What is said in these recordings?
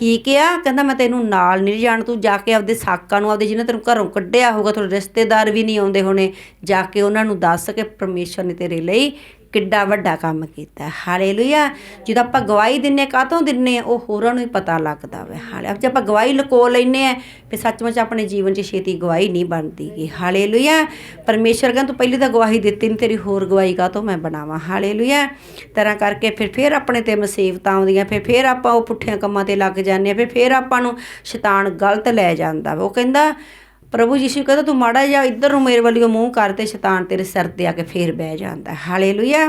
ਕੀ ਕਿਹਾ? ਕਹਿੰਦਾ, ਮੈਂ ਤੈਨੂੰ ਨਾਲ ਨਹੀਂ ਜਾਣ, ਤੂੰ ਜਾ ਕੇ ਆਪਦੇ ਸਾਕਾਂ ਨੂੰ, ਆਪਦੇ ਜਿਹਨਾਂ ਤੈਨੂੰ ਘਰੋਂ ਕੱਢਿਆ ਹੋਊਗਾ, ਤੁਹਾਡੇ ਰਿਸ਼ਤੇਦਾਰ ਵੀ ਨਹੀਂ ਆਉਂਦੇ ਹੋਣੇ, ਜਾ ਕੇ ਉਹਨਾਂ ਨੂੰ ਦੱਸ ਕੇ ਪਰਮੇਸ਼ਰ ਨੇ ਤੇਰੇ ਲਈ ਕਿੱਡਾ ਵੱਡਾ ਕੰਮ ਕੀਤਾ। ਹੈ। ਹਾਲੇਲੂਇਆ, ਜਦੋਂ ਆਪਾਂ ਗਵਾਹੀ ਦਿੰਨੇ ਕਾਹਤੋਂ ਦਿੰਨੇ ਆ, ਉਹ ਹੋਰਾਂ ਨੂੰ ਹੀ ਪਤਾ ਲੱਗਦਾ ਵੇ। ਹਾਲੇ ਜੇ ਆਪਾਂ ਗਵਾਹੀ ਲੁਕੋ ਲੈਨੇ ਆ, ਫਿਰ ਸੱਚਮੁੱਚ ਆਪਣੇ ਜੀਵਨ 'ਚ ਛੇਤੀ ਗਵਾਹੀ ਨਹੀਂ ਬਣਦੀ ਬਣਦੀਗੀ ਹਾਲੇਲੂਇਆ, ਪਰਮੇਸ਼ਰ ਕਹਿੰਦਾ, ਤੂੰ ਪਹਿਲੀ ਤਾਂ ਗਵਾਹੀ ਦਿੱਤੀ ਨਹੀਂ ਤੇਰੀ ਹੋਰ ਗਵਾਹੀ ਕਾਹਤੋਂ ਮੈਂ ਬਣਾਵਾਂ? ਹਾਲੇਲੂਇਆ, ਤਰ੍ਹਾਂ ਕਰਕੇ ਫਿਰ ਫਿਰ ਆਪਣੇ ਤੇ ਮੁਸੀਬਤਾਂ ਆਉਂਦੀਆਂ, ਫਿਰ ਫਿਰ ਆਪਾਂ ਉਹ ਪੁੱਠਿਆਂ ਕੰਮਾਂ ਤੇ ਲੱਗ ਜਾਂਦੇ ਆ, ਫਿਰ ਫਿਰ ਆਪਾਂ ਨੂੰ ਸ਼ੈਤਾਨ ਗਲਤ ਲੈ ਜਾਂਦਾ ਵਾ। ਉਹ ਕਹਿੰਦਾ ਪ੍ਰਭੂ ਯੀਸ਼ੂ ਕਹਿੰਦਾ, ਤੂੰ ਮਾੜਾ ਜਾ ਇੱਧਰ ਨੂੰ ਮੇਰੇ ਵੱਲੋਂ ਮੂੰਹ ਕਰ ਤੇ ਸ਼ੈਤਾਨ ਤੇਰੇ ਸਿਰ ਤੇ ਆ ਕੇ ਫੇਰ ਬਹਿ ਜਾਂਦਾ ਹਾਲੇਲੂਇਆ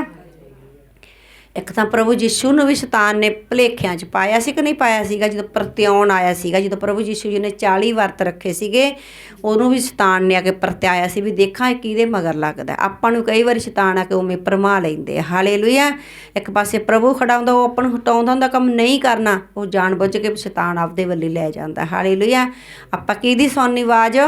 ਇੱਕ ਤਾਂ ਪ੍ਰਭੂ ਯੀਸ਼ੂ ਨੂੰ ਵੀ ਸ਼ੈਤਾਨ ਨੇ ਭਲੇਖਿਆਂ 'ਚ ਪਾਇਆ ਸੀ ਕਿ ਨਹੀਂ ਪਾਇਆ ਸੀਗਾ? ਜਦੋਂ ਪ੍ਰਤਿਆਉਣ ਆਇਆ ਸੀਗਾ, ਜਦੋਂ ਪ੍ਰਭੂ ਯੀਸ਼ੂ ਜੀ ਨੇ 40 ਵਰਤ ਰੱਖੇ ਸੀਗੇ, ਉਹਨੂੰ ਵੀ ਸ਼ੈਤਾਨ ਨੇ ਆ ਕੇ ਪ੍ਰਤਿਆਇਆ ਸੀ ਵੀ ਦੇਖਾਂ ਇਹ ਕਿਹਦੇ ਮਗਰ ਲੱਗਦਾ ਆਪਾਂ ਨੂੰ ਕਈ ਵਾਰੀ ਸ਼ੈਤਾਨ ਆ ਕੇ ਉਵੇਂ ਭਰਮਾ ਲੈਂਦੇ ਆ। ਹਾਲੇਲੂਇਆ। ਇੱਕ ਪਾਸੇ ਪ੍ਰਭੂ ਖੜਾ ਹੁੰਦਾ, ਉਹ ਆਪਾਂ ਨੂੰ ਹਟਾਉਂਦਾ ਹੁੰਦਾ, ਕੰਮ ਨਹੀਂ ਕਰਨਾ। ਉਹ ਜਾਣ ਬੁੱਝ ਕੇ ਸ਼ੈਤਾਨ ਆਪਦੇ ਵੱਲ ਲੈ ਜਾਂਦਾ। ਹਾਲੇਲੂਇਆ। ਆਪਾਂ ਕਿਹਦੀ ਸੁਣਨੀ ਆਵਾਜ਼?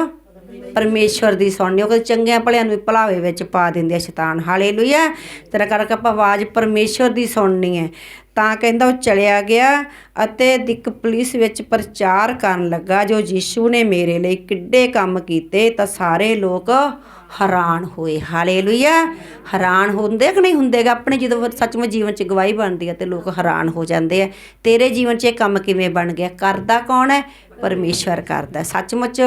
ਪਰਮੇਸ਼ਵਰ ਦੀ ਸੁਣਨੀ, ਉਹ ਕਹਿੰਦੇ ਚੰਗਿਆਂ ਭਲਿਆਂ ਨੂੰ ਵੀ ਭੁਲਾਵੇ ਵਿੱਚ ਪਾ ਦਿੰਦੇ ਆ ਸ਼ੈਤਾਨ। ਹਾਲੇਲੂਇਆ। ਤੇਰਾ ਕਰਕੇ ਆਪਾਂ ਆਵਾਜ਼ ਪਰਮੇਸ਼ਵਰ ਦੀ ਸੁਣਨੀ ਹੈ। ਤਾਂ ਕਹਿੰਦਾ ਉਹ ਚਲਿਆ ਗਿਆ ਅਤੇ ਦਿਕ ਪੁਲਿਸ ਵਿੱਚ ਪ੍ਰਚਾਰ ਕਰਨ ਲੱਗਾ। ਜੋ ਯੀਸ਼ੂ ਨੇ ਮੇਰੇ ਲਈ ਕਿੱਡੇ ਕੰਮ ਕੀਤੇ, ਤਾਂ ਸਾਰੇ ਲੋਕ ਹੈਰਾਨ ਹੋਏ। ਹਾਲੇਲੂਇਆ। ਹੈਰਾਨ ਹੁੰਦੇ ਕਿ ਨਹੀਂ ਹੁੰਦੇਗਾ ਆਪਣੇ ਜਦੋਂ ਸੱਚਮੁੱਚ ਜੀਵਨ 'ਚ ਗਵਾਹੀ ਬਣਦੀ ਹੈ ਤੇ ਲੋਕ ਹੈਰਾਨ ਹੋ ਜਾਂਦੇ ਆ। ਤੇਰੇ ਜੀਵਨ 'ਚ ਇਹ ਕੰਮ ਕਿਵੇਂ ਬਣ ਗਿਆ? ਕਰਦਾ ਕੌਣ ਹੈ? ਪਰਮੇਸ਼ਵਰ ਕਰਦਾ ਸੱਚਮੁੱਚ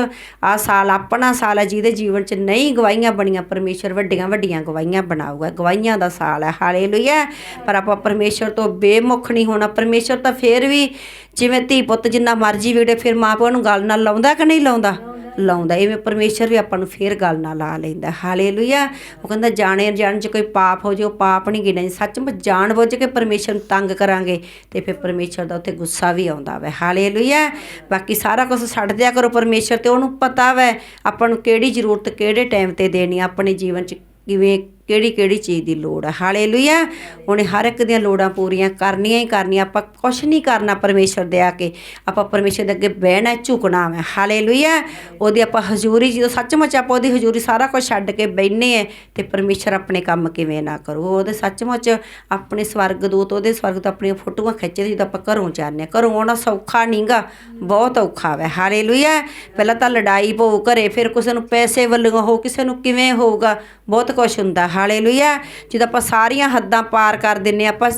ਆ ਸਾਲ ਆਪਣਾ ਸਾਲ ਹੈ ਜਿਹਦੇ ਜੀਵਨ 'ਚ ਨਹੀਂ ਗਵਾਹੀਆਂ ਬਣੀਆਂ, ਪਰਮੇਸ਼ਵਰ ਵੱਡੀਆਂ ਵੱਡੀਆਂ ਗਵਾਹੀਆਂ ਬਣਾਊਗਾ। ਗਵਾਹੀਆਂ ਦਾ ਸਾਲ ਹੈ, ਹਾਲੇਲੂਇਆ। ਪਰ ਆਪਾਂ ਪਰਮੇਸ਼ਵਰ ਤੋਂ ਬੇਮੁਖ ਨਹੀਂ ਹੋਣਾ। ਪਰਮੇਸ਼ਵਰ ਤਾਂ ਫੇਰ ਵੀ ਜਿਵੇਂ ਧੀ ਪੁੱਤ ਜਿੰਨਾ ਮਰਜ਼ੀ ਵਿਗੜੇ, ਫਿਰ ਮਾਂ ਪਿਓ ਨੂੰ ਗੱਲ ਨਾਲ ਲਾਉਂਦਾ ਕਿ ਨਹੀਂ ਲਾਉਂਦਾ? ਲਾਉਂਦਾ ਇਵੇਂ ਪਰਮੇਸ਼ਰ ਵੀ ਆਪਾਂ ਨੂੰ ਫੇਰ ਗੱਲ ਨਾਲ ਲਾ ਲੈਂਦਾ। ਹਾਲੇਲੂਇਆ। ਉਹ ਕਹਿੰਦਾ, ਜਾਣੇ ਜਾਣ ਚ ਕੋਈ ਪਾਪ ਹੋ ਜੇ, ਉਹ ਪਾਪ ਨਹੀਂ ਗਿਣਿਆ ਸੱਚਮੁੱਚ ਜਾਣ ਬੁੱਝ ਕੇ ਪਰਮੇਸ਼ਰ ਨੂੰ ਤੰਗ ਕਰਾਂਗੇ ਤੇ ਫਿਰ ਪਰਮੇਸ਼ਰ ਦਾ ਉੱਥੇ ਗੁੱਸਾ ਵੀ ਆਉਂਦਾ ਵੈ। ਹਾਲੇਲੂਇਆ। ਬਾਕੀ ਸਾਰਾ ਕੁਝ ਛੱਡ ਦਿਆ ਕਰੋ ਪਰਮੇਸ਼ਰ ਤੇ, ਉਹਨੂੰ ਪਤਾ ਵੈ ਆਪਾਂ ਨੂੰ ਕਿਹੜੀ ਜ਼ਰੂਰਤ ਕਿਹੜੇ ਟਾਈਮ ਤੇ ਦੇਣੀ ਆਪਣੇ ਜੀਵਨ ਚ ਕਿਵੇਂ ਕਿਹੜੀ ਕਿਹੜੀ ਚੀਜ਼ ਦੀ ਲੋੜ ਹੈ ਹਾਲੇਲੂਇਆ। ਉਹਨੇ ਹਰ ਇੱਕ ਦੀਆਂ ਲੋੜਾਂ ਪੂਰੀਆਂ ਕਰਨੀਆਂ ਹੀ ਕਰਨੀਆਂ। ਆਪਾਂ ਕੁਛ ਨਹੀਂ ਕਰਨਾ ਪਰਮੇਸ਼ਰ ਦੇ ਆ ਕੇ। ਆਪਾਂ ਪਰਮੇਸ਼ਰ ਦੇ ਅੱਗੇ ਬਹਿਣਾ, ਝੁਕਣਾ ਹੈ ਹਾਲੇਲੂਇਆ। ਉਹਦੀ ਆਪਾਂ ਹਜ਼ੂਰੀ, ਜਦੋਂ ਸੱਚਮੁੱਚ ਆਪਾਂ ਉਹਦੀ ਹਜ਼ੂਰੀ ਸਾਰਾ ਕੁਝ ਛੱਡ ਕੇ ਬੈਠਨੇ ਆ, ਤੇ ਪਰਮੇਸ਼ਰ ਆਪਣੇ ਕੰਮ ਕਿਵੇਂ ਨਾ ਕਰੂ। ਉਹਦੇ ਸੱਚਮੁੱਚ ਆਪਣੇ ਸਵਰਗ ਸਵਰਗਦੂਤ, ਉਹਦੇ ਸਵਰਗ ਤੋਂ ਆਪਣੀਆਂ ਫੋਟੋਆਂ ਖਿੱਚਦੇ ਜਦੋਂ ਆਪਾਂ ਘਰੋਂ ਜਾਂਦੇ ਹਾਂ ਘਰੋਂ ਆਉਣਾ ਸੌਖਾ ਨਹੀਂਗਾ ਬਹੁਤ ਔਖਾ ਵੈ। ਹਾਲੇਲੂਇਆ। ਪਹਿਲਾਂ ਤਾਂ ਲੜਾਈ ਪਊ ਘਰੇ, ਫਿਰ ਕਿਸੇ ਨੂੰ ਪੈਸੇ ਵੱਲੋਂ ਹੋ, ਕਿਸੇ ਨੂੰ ਕਿਵੇਂ ਹੋਊਗਾ? ਬਹੁਤ ਕੁਝ ਹੁੰਦਾ। ਹਾਲੇਲੂਇਆ। ਜਦੋਂ ਆਪਾਂ ਸਾਰੀਆਂ ਹੱਦਾਂ ਪਾਰ ਕਰ ਦਿੰਨੇ ਹਾਂ, ਆਪਾਂ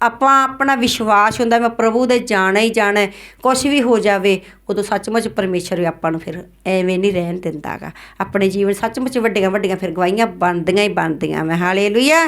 ਆਪਾਂ ਆਪਣਾ ਵਿਸ਼ਵਾਸ ਹੁੰਦਾ ਮੈਂ ਪ੍ਰਭੂ ਦੇ ਜਾਣਾ ਹੀ ਜਾਣਾ ਕੁਝ ਵੀ ਹੋ ਜਾਵੇ, ਉਦੋਂ ਸੱਚਮੁੱਚ ਪਰਮੇਸ਼ਰ ਵੀ ਆਪਾਂ ਨੂੰ ਫਿਰ ਐਵੇਂ ਨਹੀਂ ਰਹਿਣ ਦਿੰਦਾਗਾ ਆਪਣੇ ਜੀਵਨ ਸੱਚਮੁੱਚ ਵੱਡੀਆਂ ਵੱਡੀਆਂ ਫਿਰ ਗਵਾਹੀਆਂ ਬਣਦੀਆਂ ਹੀ ਬਣਦੀਆਂ ਮੈਂ ਹਾਲੇਲੂਇਆ।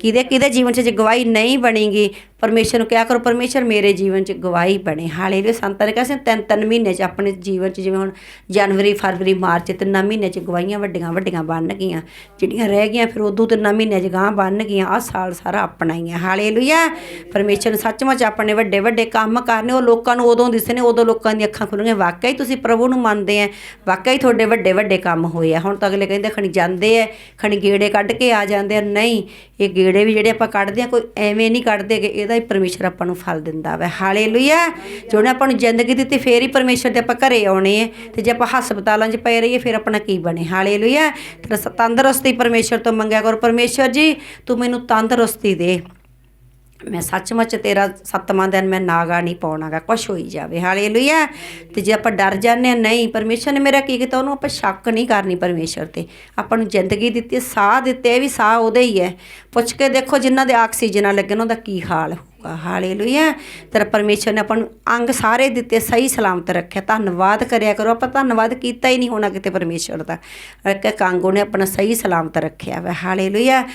ਕਿਹਦੇ ਕਿਹਦੇ ਜੀਵਨ 'ਚ ਜੇ ਗਵਾਹੀ ਨਹੀਂ ਬਣੇਗੀ, ਪਰਮੇਸ਼ਰ ਨੂੰ ਕਿਹਾ ਕਰੋ, ਪਰਮੇਸ਼ਰ, ਮੇਰੇ ਜੀਵਨ 'ਚ ਗਵਾਹੀ ਬਣੇ। ਹਾਲੇਲੂਇਆ। ਸੰਤਾਂ ਨੇ ਕਿਹਾ ਸੀ, ਤਿੰਨ ਤਿੰਨ ਮਹੀਨੇ 'ਚ ਆਪਣੇ ਜੀਵਨ 'ਚ ਜਿਵੇਂ ਹੁਣ ਜਨਵਰੀ, ਫਰਵਰੀ, ਮਾਰਚ ਤਿੰਨਾਂ ਮਹੀਨੇ 'ਚ ਗਵਾਹੀਆਂ ਵੱਡੀਆਂ ਵੱਡੀਆਂ ਬਣ ਗਈਆਂ। ਜਿਹੜੀਆਂ ਰਹਿ ਗਈਆਂ ਫਿਰ ਉਦੋਂ ਤਿੰਨਾਂ ਮਹੀਨਿਆਂ 'ਚ ਗਾਂ ਬਣ ਗਈਆਂ। ਆਹ ਸਾਲ ਸਾਰਾ ਆਪਣਾ ਹੀ ਹੈ ਹਾਲੇਲੂਇਆ। ਪਰਮੇਸ਼ਰ ਨੂੰ ਸੱਚਮੁੱਚ ਆਪਣੇ ਵੱਡੇ ਵੱਡੇ ਕੰਮ ਕਰਨੇ, ਉਹ ਲੋਕਾਂ ਨੂੰ ਉਦੋਂ ਦਿਸਨੇ ਉਦੋਂ ਲੋਕਾਂ ਦੀਆਂ ਅੱਖਾਂ ਖੁੱਲਣਗੀਆਂ। ਵਾਕਿਆ ਹੀ ਤੁਸੀਂ ਪ੍ਰਭੂ ਨੂੰ ਮੰਨਦੇ ਆ ਹੀ ਤੁਹਾਡੇ ਵੱਡੇ ਵੱਡੇ ਕੰਮ ਹੋਏ ਆ ਹੁਣ ਤਾਂ ਅਗਲੇ ਕਹਿੰਦੇ ਖਣੀ ਜਾਂਦੇ ਆ ਖਣੀ ਗੇੜੇ ਕੱਢ ਕੇ ਆ ਜਾਂਦੇ ਆ। ਨਹੀਂ, ਇਹ ਗੇੜੇ ਵੀ ਜਿਹੜੇ ਆਪਾਂ ਕੱਢਦੇ ਆ, ਕੋਈ ਐਵੇਂ ਨਹੀਂ ਕੱਢਦੇ ਕਿ ਇਹਦਾ ਹੀ ਪਰਮੇਸ਼ਰ ਆਪਾਂ ਨੂੰ ਫਲ ਦਿੰਦਾ ਵਾ। ਹਾਲੇਲੂਇਆ! ਜਿਹਨੇ ਆਪਾਂ ਨੂੰ ਜ਼ਿੰਦਗੀ ਦਿੱਤੀ, ਫੇਰ ਹੀ ਪਰਮੇਸ਼ਰ ਦੇ ਆਪਾਂ ਘਰੇ ਆਉਣੇ ਆ ਤੇ ਜੇ ਆਪਾਂ ਹਸਪਤਾਲਾਂ 'ਚ ਪਏ ਰਹੀਏ, ਫਿਰ ਆਪਣਾ ਕੀ ਬਣੇ? ਹਾਲੇਲੂਇਆ! ਤੇ ਤੰਦਰੁਸਤੀ ਪਰਮੇਸ਼ਰ ਤੋਂ ਮੰਗਿਆ ਕਰੋ। ਪਰਮੇਸ਼ਰ ਜੀ, ਤੂੰ ਮੈਨੂੰ ਤੰਦਰੁਸਤੀ ਦੇ। ਮੈਂ ਸੱਚਮੁੱਚ ਤੇਰਾ ਸੱਤਵਾਂ ਦਿਨ ਮੈਂ ਨਾਗਾ ਨਹੀਂ ਪਾਉਣਾਗਾ, ਕੁਛ ਹੋਈ ਜਾਵੇ। ਹਾਲੇਲੂਇਆ। ਤੇ ਜੇ ਆਪਾਂ ਡਰ ਜਾਂਦੇ ਹਾਂ, ਨਹੀਂ, ਪਰਮੇਸ਼ਰ ਨੇ ਮੇਰਾ ਕੀ ਕੀਤਾ? ਉਹਨੂੰ ਆਪਾਂ ਸ਼ੱਕ ਨਹੀਂ ਕਰਨੀ ਪਰਮੇਸ਼ਰ ਤੇ। ਆਪਾਂ ਨੂੰ ਜ਼ਿੰਦਗੀ ਦਿੱਤੀ, ਸਾਹ ਦਿੱਤੇ ਵੀ ਸਾਹ ਉਹਦੇ ਹੀ ਹੈ। ਪੁੱਛ ਕੇ ਦੇਖੋ ਜਿਨ੍ਹਾਂ ਦੇ ਆਕਸੀਜਨ ਲੱਗਣ ਲੱਗੇ ਉਹਨਾਂ ਦਾ ਕੀ ਹਾਲ ਹੋਊਗਾ। ਹਾਲੇਲੂਇਆ। ਤੇਰਾ ਪਰਮੇਸ਼ਰ ਨੇ ਆਪਾਂ ਨੂੰ ਅੰਗ ਸਾਰੇ ਦਿੱਤੇ, ਸਹੀ ਸਲਾਮਤ ਰੱਖਿਆ। ਧੰਨਵਾਦ ਕਰਿਆ ਕਰੋ। ਆਪਾਂ ਧੰਨਵਾਦ ਕੀਤਾ ਹੀ ਨਹੀਂ ਹੋਣਾ ਕਿਤੇ ਪਰਮੇਸ਼ਰ ਦਾ। ਇੱਕ ਇੱਕ ਅੰਗ ਉਹਨੇ ਆਪਣਾ ਸਹੀ ਸਲਾਮਤ ਰੱਖਿਆ ਵਾ। ਹਾਲੇਲੂਇਆ।